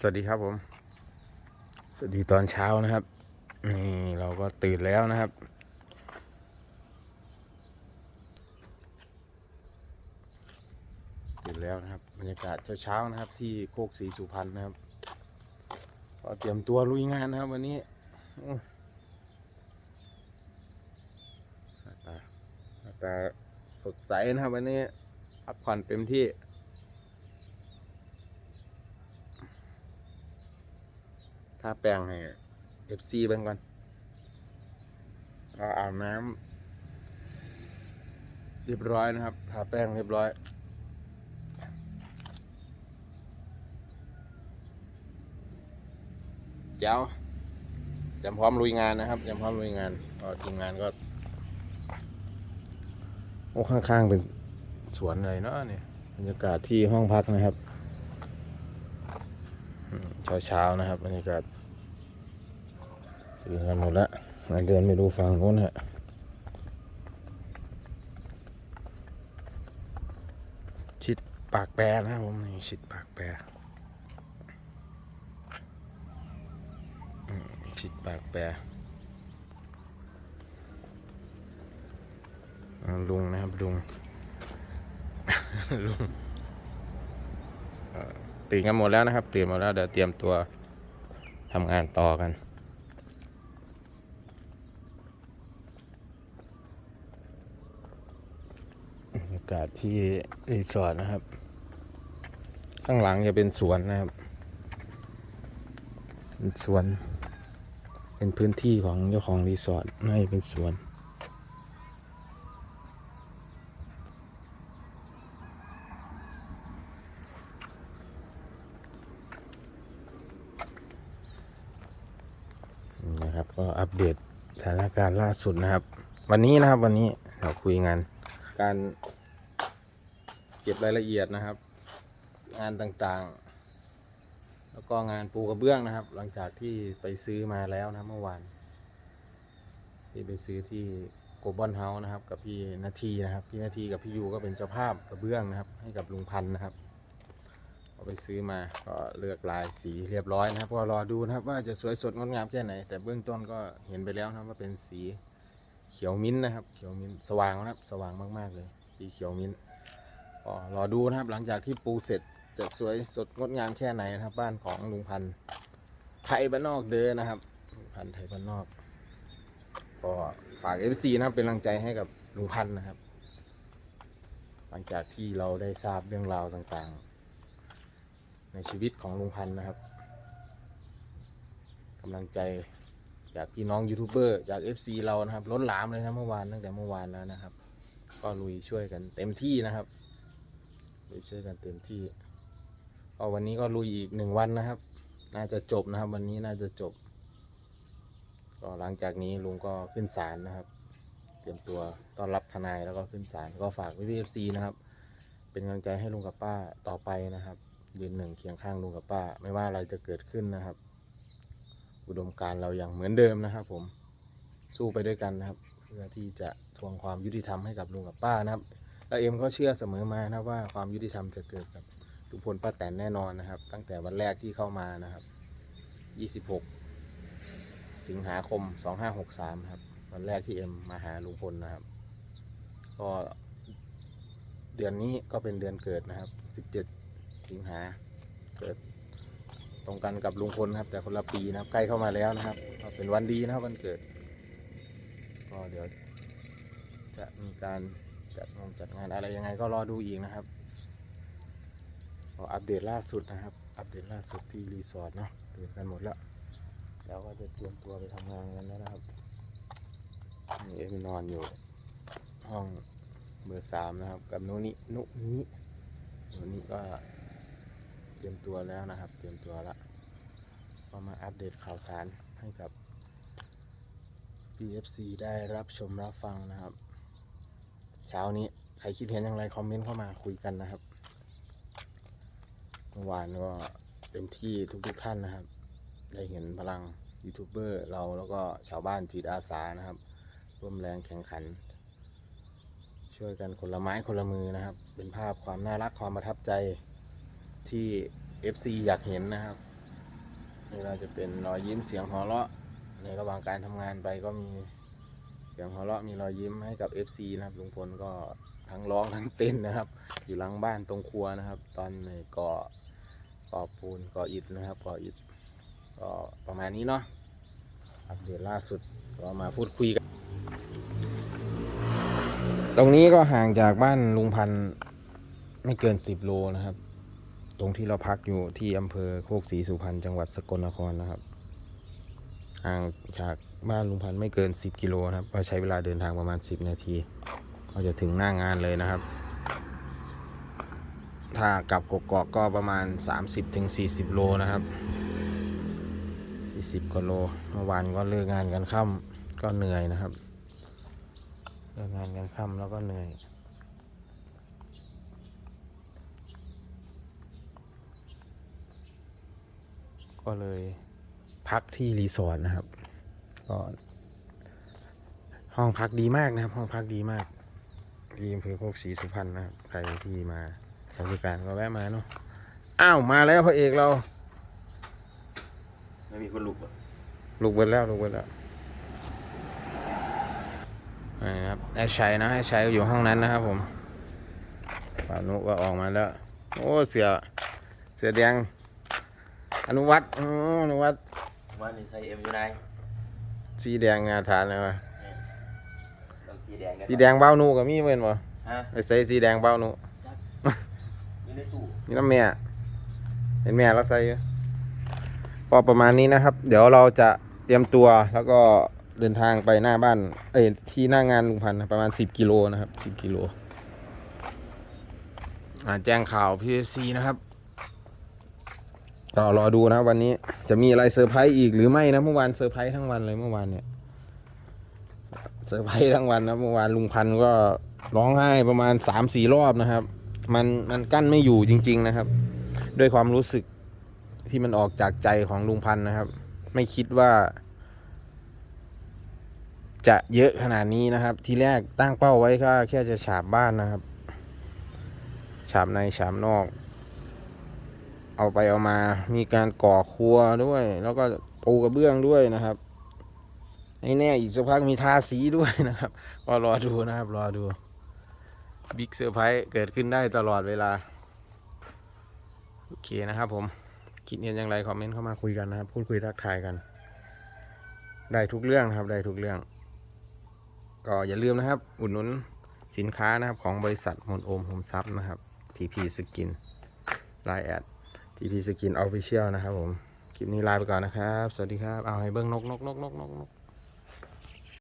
สวัสดีครับผม สวัสดีตอนเช้านะครับ นี่เราก็ตื่นแล้วนะครับ ตื่นแล้วนะครับ บรรยากาศเช้าๆนะครับ ที่โคกศรีสุพรรณนะครับ ก็เตรียมตัวลุยงานนะครับ วันนี้อื้อหน้าตาหน้าตาสดใสนะครับ วันนี้พักผ่อนเต็มที่าแป้งให้เอฟซีเบิ่งก่อนเราอาบน้ำเรียบร้อยนะครับทาแป้งเรียบร้อยเจ้าเตรียมพร้อมลุยงานนะครับเตรียมพร้อมลุยงานก็ทีมงานก็โอ้ข้างๆเป็นสวนเลยเนาะเนี่ยบรรยากาศที่ห้องพักนะครับเช้าๆนะครับบรรยากาศ ตื่นหมดแล้วมาเดินไปดูฝั่งโน้นฮะชิดปากแปรนะผมนี่ชิดปากแปรชิดปากแปรลุงนะครับลุงลุงตื่นกันหมดแล้วนะครับตื่นหมดแล้วเดี๋ยวเตรียมตัวทำงานต่อกัน บรรยากาศที่รีสอร์ทนะครับ ข้างหลังจะเป็นสวนนะครับ เป็นสวน เป็นพื้นที่ของเจ้าของรีสอร์ทน่าจะเป็นสวนนี่นะครับก็อัปเดตสถานการณ์ล่าสุดนะครับ วันนี้นะครับวันนี้เราคุยงานการ เก็บรายละเอียดนะครับ งานต่างๆ แล้วก็งานปูกระเบื้องนะครับ หลังจากที่ไปซื้อมาแล้วนะเมื่อวานที่ไปซื้อที่โกลบอลเฮาส์นะครับ กับพี่นาทีนะครับ พี่นาทีกับพี่ยูก็เป็นเจ้าภาพกระเบื้องนะครับ ให้กับลุงพันธ์นะครับเอาไปซื้อมาก็เลือกลายสีเรียบร้อยนะครับก็รอดูนะครับ ว่าจะสวยสดงดงามแค่ไหน แต่เบื้องต้นก็เห็นไปแล้วนะว่าเป็นสีเขียวมิ้นนะครับ เขียวมิ้นสว่างนะครับ สว่างมากๆเลย สีเขียวมิ้น ก็รอดูนะครับหลังจากที่ปูเสร็จจะสวยสดงดงามแค่ไหนนะครับ บ้านของลุงพันธ์ไทยบ้านนอกเด้อนะครับลุงพันธ์ไทยบ้านนอก ก็ฝาก FC นะครับเป็นกำลังใจให้กับลุงพันธ์นะครับ หลังจากที่เราได้ทราบเรื่องราวต่างๆ ในชีวิตของลุงพันธ์นะครับกำลังใจจากพี่น้องยูทูบเบอร์จาก FC เรานะครับล้นหลามเลยนะเมื่อวานตั้งแต่เมื่อวานแล้วนะครับ ก็ลุยช่วยกันเต็มที่นะครับ ลุยช่วยกันเต็มที่ก็วันนี้ก็ลุยอีกหนึ่งวันนะครับ น่าจะจบนะครับ วันนี้น่าจะจบ ก็หลังจากนี้ลุงก็ขึ้นศาลนะครับ เตรียมตัวต้อนรับทนายแล้วก็ขึ้นศาลก็ฝากพี่เอฟซีนะครับ เป็นกำลังใจให้ลุงกับป้าต่อไปนะครับยืนหนึ่งเคียงข้างลุงกับป้า ไม่ว่าอะไรจะเกิดขึ้นนะครับ อุดมการเราอย่างเหมือนเดิมนะครับ ผมสู้ไปด้วยกันนะครับ เพื่อที่จะทวงความยุติธรรมให้กับลุงกับป้านะครับ แล้วเอ็มก็เชื่อเสมอมานะว่าความยุติธรรมจะเกิดกับทุกพลป้าแตนแน่นอนนะครับ ตั้งแต่วันแรกที่เข้ามานะครับ 26 สิงหาคม 2563 ครับ วันแรกที่เอ็มมาหาลุงพลนะครับ ก็เดือนนี้ก็เป็นเดือนเกิดนะครับ 17 สิงหาเกิดตรงกันกับลุงพลครับ แต่คนละปีนะครับ ใกล้เข้ามาแล้วนะครับก็เป็นวันดีนะครับวันเกิด ก็เดี๋ยวจะมีการ จัดงานจัดงานอะไรยังไงก็รอดูอีกนะครับอัปเดตล่าสุดนะครับ อัปเดตล่าสุดที่รีสอร์ทเนาะตื่นกันหมดแล้วแล้วก็จะเตรียมตัวไปทำงานกันแล้วนะครับนี่เอ็มนอนอยู่ ห้องเบอร์สามนะครับ กับนุนินุนินุนิก็เตรียมตัวแล้วนะครับ เตรียมตัวแล้วก็มาอัปเดตข่าวสารให้กับ PFC ได้รับชมรับฟังนะครับ เช้านี้ใครคิดเห็นอย่างไรคอมเมนต์เข้ามาคุยกันนะครับเมื่อวานก็เต็มที่ทุกๆท่านนะครับ ได้เห็นพลังยูทูบเบอร์เราแล้วก็ชาวบ้านจิตอาสานะครับ ร่วมแรงแข่งขัน ช่วยกันคนละไม้คนละมือนะครับ เป็นภาพความน่ารักความประทับใจที่ FC อยากเห็นนะครับนี่เราจะเป็นรอยยิ้มเสียงหัวเราะในระหว่างการทำงานไปก็มี สียงหัวเราะมีรอยยิ้มให้กับ FC นะครับลุงพลก็ทั้งร้องทั้งเต้นนะครับ อยู่หลังบ้านตรงครัวนะครับ ตอนในก่อก่อปูนก่ออิฐนะครับก่ออิฐก็ประมาณนี้เนาะอัปเดตล่าสุดก็มาพูดคุยกัน ตรงนี้ก็ห่างจากบ้านลุงพันธ์ไม่เกิน10โลนะครับ ตรงที่เราพักอยู่ที่อำเภอโคกศรีสุพรรณจังหวัดสกลนครนะครับ ห่างจากบ้านลุงพันธ์ไม่เกิน 10 กิโลนะครับก็ใช้เวลาเดินทางประมาณ 10 นาที ก็จะถึงหน้างานเลยนะครับ ถ้ากลับกกอกก็ประมาณ 30-40 โลนะครับ 40กว่าโล เมื่อวานก็เลิกงานกันค่ำก็เหนื่อยนะครับเลิกงานกันค่ำแล้วก็เหนื่อยก็เลย พักที่รีสอร์ทนะครับ ก็ห้องพักดีมากนะครับ ห้องพักดีมาก ที่อำเภอโคกศรีสุพรรณนะครับ ใครที่มาใช้บริการก็แวะมาเนาะอ้าวมาแล้วพระเอกเราไม่มีคนลุกอะลุกเบิดแล้วลุกเบิดแล้วนะครับไอ้ชัยนะไอ้ชัยก็อยู่ห้องนั้นนะครับผมป่านุก็ออกมาแล้ว โอ้เสือเสือแดงอนุวัตอ๋ออนุวัต ว่านี่ใส่เอ็มยูไนสีแดงงาทานเลยวะต้องสีแดงกันสีแดงเบ้านูกับมีเว้นบ่ฮะไอ้ใส่สีแดงเบ้านูอยู่ในตู้นี่น้ำแม่เห็นแม่เราใส่อยู่ก็ประมาณนี้นะครับ เดี๋ยวเราจะเตรียมตัวแล้วก็เดินทางไปหน้าบ้าน เอ้ยที่หน้างานลุงพันธุ์นะประมาณ 10 กิโลนะครับ 10 กิโลอ่าแจ้งข่าว PFC นะครับ ก็รอดูนะวันนี้จะมีอะไรเซอร์ไพรส์อีกหรือไม่นะเมื่อวานเซอร์ไพรส์ทั้งวันเลยเมื่อวานเนี่ยเซอร์ไพรส์ทั้งวันนะเมื่อวานลุงพันก็ร้องไห้ประมาณ3ามสี่รอบนะครับ มันมันกั้นไม่อยู่จริง ๆนะครับ ด้วยความรู้สึกที่มันออกจากใจของลุงพันนะครับ ไม่คิดว่า จะเยอะขนาดนี้นะครับ ทีแรกตั้งเป้าไว้ก็แค่จะฉาบบ้านนะครับ ฉาบในฉาบนอก เอาไปเอามามีการก่อครัวด้วย แล้วก็ปูกระเบื้องด้วยนะครับไอ้แน่อีกสักพักมีทาสีด้วยนะครับก็รอดูนะครับรอดูบิ๊กเซอร์ไพรส์เกิดขึ้นได้ตลอดเวลา โอเคนะครับผม คิดเห็นอย่างไรคอมเมนต์เข้ามาคุยกันนะครับ พูดคุยทักทายกัน ได้ทุกเรื่องครับได้ทุกเรื่อง ก็อย่าลืมนะครับ อุดหนุนสินค้านะครับของบริษัทมนโอมโฮมซับนะครับ TP Skin ไลน์แอด ทีทีสกินออฟฟิเชียลนะครับผม คลิปนี้ลาไปก่อนนะครับ สวัสดีครับ เอาให้เบิ้งนกนกนกนกนก